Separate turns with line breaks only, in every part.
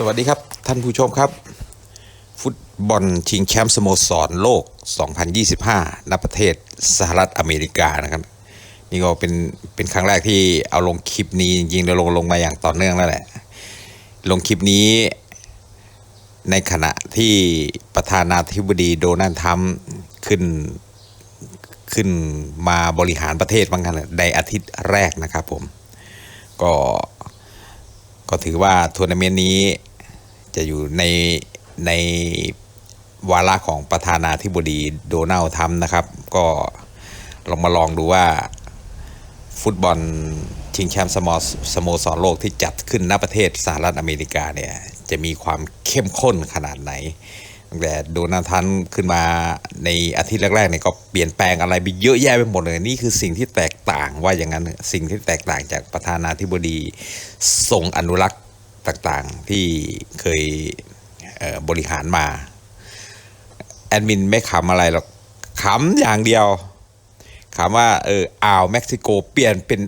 สวัสดีครับท่านผู้ชมครับ ฟุตบอลชิงแชมป์สโมสรโลก 2025 ณ ประเทศสหรัฐอเมริกานะครับ นี่ก็เป็นเป็นครั้งแรกที่เอาลงคลิปนี้จริงๆแล้วลงลงมาอย่างต่อเนื่องแล้วแหละ ลงคลิปนี้ ในขณะที่ประธานาธิบดีโดนัลด์ทรัมป์ขึ้นขึ้นมาบริหารประเทศบางกันในอาทิตย์แรกนะครับผม ก็ก็ถือว่าทัวร์นาเมนต์นี้ จะอยู่ในในวาระของประธานาธิบดีโดนัลด์ทรัมป์นะครับ ก็ลองมาลองดูว่าฟุตบอลชิงแชมป์สโมสโมสรโลกที่จัดขึ้นณประเทศสหรัฐอเมริกาเนี่ยจะมีความเข้มข้นขนาดไหนตั้งแต่โดนัลด์ทรัมป์ขึ้นมาในอาทิตย์แรกๆเนี่ยก็เปลี่ยนแปลงอะไรไปเยอะแยะไปหมดเลยนี่คือสิ่งที่แตกต่างว่าอย่างนั้นสิ่งที่แตกต่างจากประธานาธิบดีทรงอนุรักษ์ ต่างๆ ที่เคยเบริหารมา แอดมินไม่ขำอะไรหรอกขำอย่างเดียวขำว่าเอออ่าวเม็กซิโกเปลี่ยนเป็น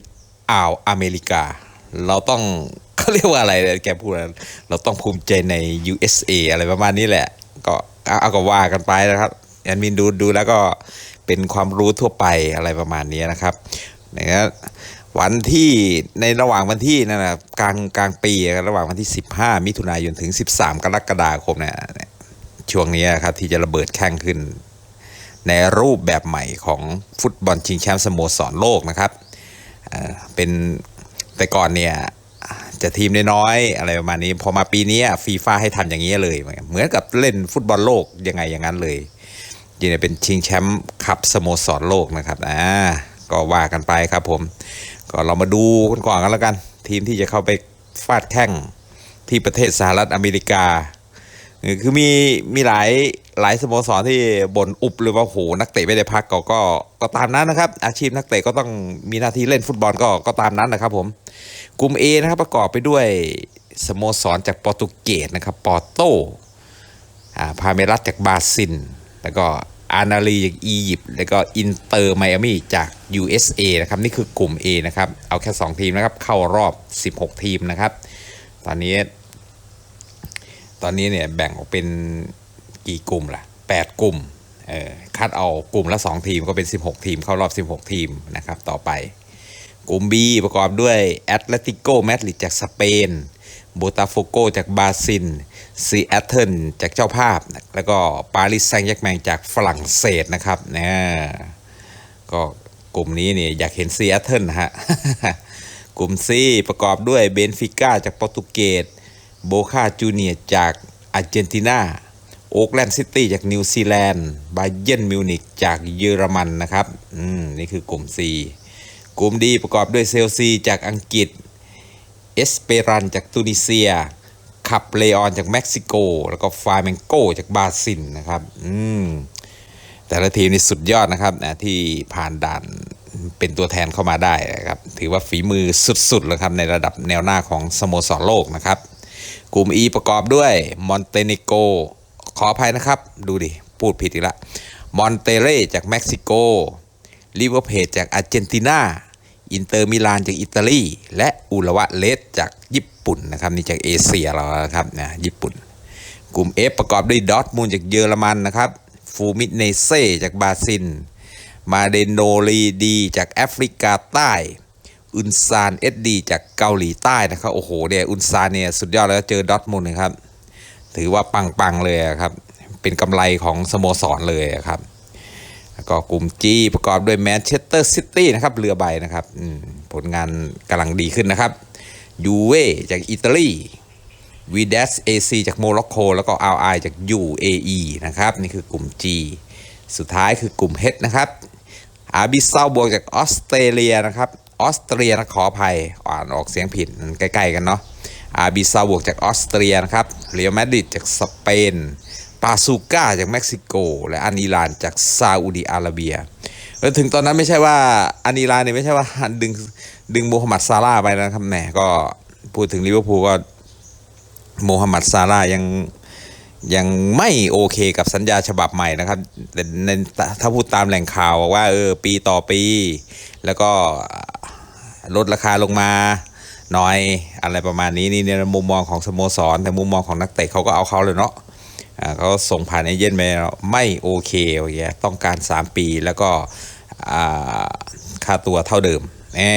อ่าวอเมริกา เราต้องเขาเรียกว่าอะไรแกพูดเราต้องภูมิใจใน USA อะไรประมาณนี้แหละ ก็เอาก็ว่ากันไปนะครับแอดมินดูดูแล้วก็เป็นความรู้ทั่วไปอะไรประมาณนี้นะครับนะ วันที่ในระหว่างวันที่นั่นนะกลางกลางปีระหว่างวันที่ 15 มิถุนายนถึง 13 กรกฎาคมเนี่ยช่วงนี้ครับที่จะระเบิดแข่งขึ้น ในรูปแบบใหม่ของฟุตบอลชิงแชมป์สโมสรโลกนะครับเป็นแต่ก่อนเนี่ยจะทีมน้อยๆอะไรประมาณนี้ พอมาปีนี้ฟีฟ่าให้ทำอย่างนี้เลย เหมือนกับเล่นฟุตบอลโลกยังไงอย่างนั้นเลยยังเป็นชิงแชมป์คัพสโมสรโลกนะครับอ่าก็ว่ากันไปครับผม ก็เรามาดูกันก่อนกันแล้วกัน ทีมที่จะเข้าไปฟาดแข่งที่ประเทศสหรัฐอเมริกา คือมีมีหลายหลายสโมสรที่บ่นอุบหรือว่าโหนักเตะไม่ได้พักก็ก็ก็ตามนั้นนะครับ อาชีพนักเตะก็ต้องมีหน้าที่เล่นฟุตบอลก็ก็ตามนั้นนะครับผมกลุ่ม A นะครับประกอบไปด้วยสโมสรจากโปรตุเกสนะครับปอร์โตอ่าพาเมรัสจากบราซิลแล้วก็ อานาลีจากอียิปต์แล้วก็อินเตอร์ไมอามีจาก USA นะครับนี่คือกลุ่ม A นะครับเอาแค่ 2 ทีมนะครับเข้ารอบ 16 ทีมนะครับ ตอนนี้ ตอนนี้เนี่ยแบ่งออกเป็นกี่กลุ่มล่ะ 8 กลุ่มเออคัดเอากลุ่มละ 2 ทีมก็เป็น 16 ทีมเข้ารอบ 16 ทีมนะครับต่อไป กลุ่ม B ประกอบด้วยแอตเลติโกมาดริดจากสเปน โบตาโฟโกจากบราซิลซีแอตเทิลจากเจ้าภาพ แล้วก็ปารีสแซงต์แยกแมงจากฝรั่งเศสนะครับนะก็กลุ่มนี้เนี่ยอยากเห็นซีแอตเทิลนฮะกลุ่ม C ประกอบด้วยเบนฟิก้าจากโปรตุเกสโบคาจูเนียจากอาร์เจนตินาโอ๊กแลนด์ซิตี้จากนิวซีแลนด์บาเยนมิวนิกจากเยอรมันนะครับ อืม นี่คือกลุ่ม C กลุ่ม D ประกอบด้วยเซลซีจากอังกฤษ เอสเปรันจากตูนิเซียคับเลออนจากเม็กซิโก แล้วก็ฟาเมนโกจากบราซิลนะครับอืมแต่ละทีมนี่สุดยอดนะครับนะที่ผ่านด่านเป็นตัวแทนเข้ามาได้นะครับ ถือว่าฝีมือสุดๆเลยครับในระดับแนวหน้าของสโมสรโลกนะครับ กลุ่ม E ประกอบด้วยมอนเตเนโกขออภัยนะครับ ดูดิ พูดผิดอีกละมอนเตเรจากเม็กซิโกลิเวอร์เพจจากอาร์เจนตินา อินเตอร์มิลานจากอิตาลี และอุระวะเลสจากญี่ปุ่นนะครับนี่จากเอเชียเรานะครับนะญี่ปุ่น กลุ่ม F ประกอบด้วยดอทมูลจากเยอรมันนะครับฟูมิเนเซจากบราซิล มาเดโนลีดีจากแอฟริกาใต้ อุนซานเอสดีจากเกาหลีใต้นะครับ โอ้โหเนี่ยอุนซานเนี่ยสุดยอดแล้วเจอดอทมูลนะครับ ถือว่าปังๆเลยครับ เป็นกำไรของสโมสรเลยครับ ก็กลุ่ม G ประกอบด้วยแมนเชสเตอร์ซิตี้นะครับเรือใบนะครับผลงานกำลังดีขึ้นนะครับยูเวจากอิตาลีวีเดสเอซีจากโมร็อกโกแล้วก็อาไอจาก UAE นะครับ นี่คือกลุ่ม G สุดท้ายคือกลุ่ม H นะครับอาบิเซาบวกจากออสเตรเลียนะครับออสเตรียนะขออภัยอ่านออกเสียงผิดใกล้ ๆ กันเนาะอาบิเซาบวกจากออสเตรียนะครับเรอัลมาดริดจากสเปน ปาซูก้าจากเม็กซิโก และอานิลานจากซาอุดิอาระเบียแล้วถึงตอนนั้นไม่ใช่ว่าอานิลานเนี่ยไม่ใช่ว่าดึงดึงโมฮัมหมัดซาร่าไปนะครับแหมก็พูดถึงลิเวอร์พูลก็โมฮัมหมัดซาร่ายังยังไม่โอเคกับสัญญาฉบับใหม่นะครับแต่ในถ้าพูดตามแหล่งข่าวว่าเออปีต่อปี แล้วก็ลดราคาลงมาน้อยอะไรประมาณนี้นี่ในมุมมองของสโมสรแต่มุมมองของนักเตะเขาก็เอาเขาเลยเนาะ เขาส่งผ่านเอเย่นไปไม่โอเคโอเคต้องการ 3 ปีแล้วก็ค่าตัวเท่าเดิมแน่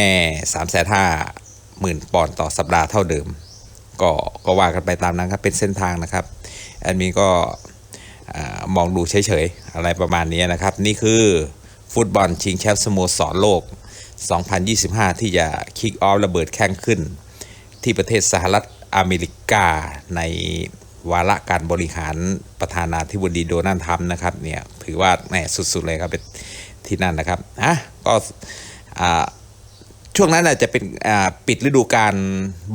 สามแสนห้าหมื่นปอนด์ต่อสัปดาห์เท่าเดิม ก็ก็ว่ากันไปตามนั้นครับเป็นเส้นทางนะครับแอดมินก็มองดูเฉยๆ อะไรประมาณนี้นะครับ นี่คือฟุตบอลชิงแชมป์สโมสรโลก 2025 ที่จะคิกออฟระเบิดแข่งขึ้น ที่ประเทศสหรัฐอเมริกาใน วาระการบริหารประธานาธิบดีโดนัลด์ทรัมป์นะครับเนี่ยถือว่าแหมสุดๆเลยครับเป็นที่นั่นนะครับอะก็อ่าช่วงนั้นน่ะจะเป็นอ่าปิดฤดูกาล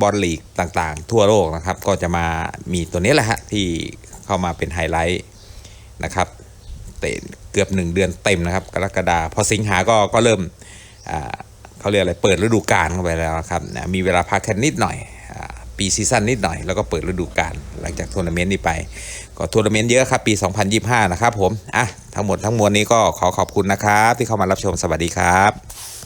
บอลลีกต่างๆ ทั่วโลกนะครับ ก็จะมามีตัวนี้แหละฮะที่เข้ามาเป็นไฮไลท์นะครับเตะเกือบ 1 เดือนเต็มนะครับ กรกฎาพอสิงหาก็ก็เริ่มอ่าเขาเรียกอะไรเปิดฤดูกาลเข้าไปแล้วนะครับมีเวลาพักแค่นิดหน่อย ปีซีซั่นนิดหน่อย แล้วก็เปิดฤดูกาลหลังจากทัวร์นาเมนต์นี้ไป ก็ทัวร์นาเมนต์เยอะครับ ปี 2025 นะครับผม อะ ทั้งหมดทั้งมวลนี้ก็ขอขอบคุณนะครับ ที่เข้ามารับชมสวัสดีครับ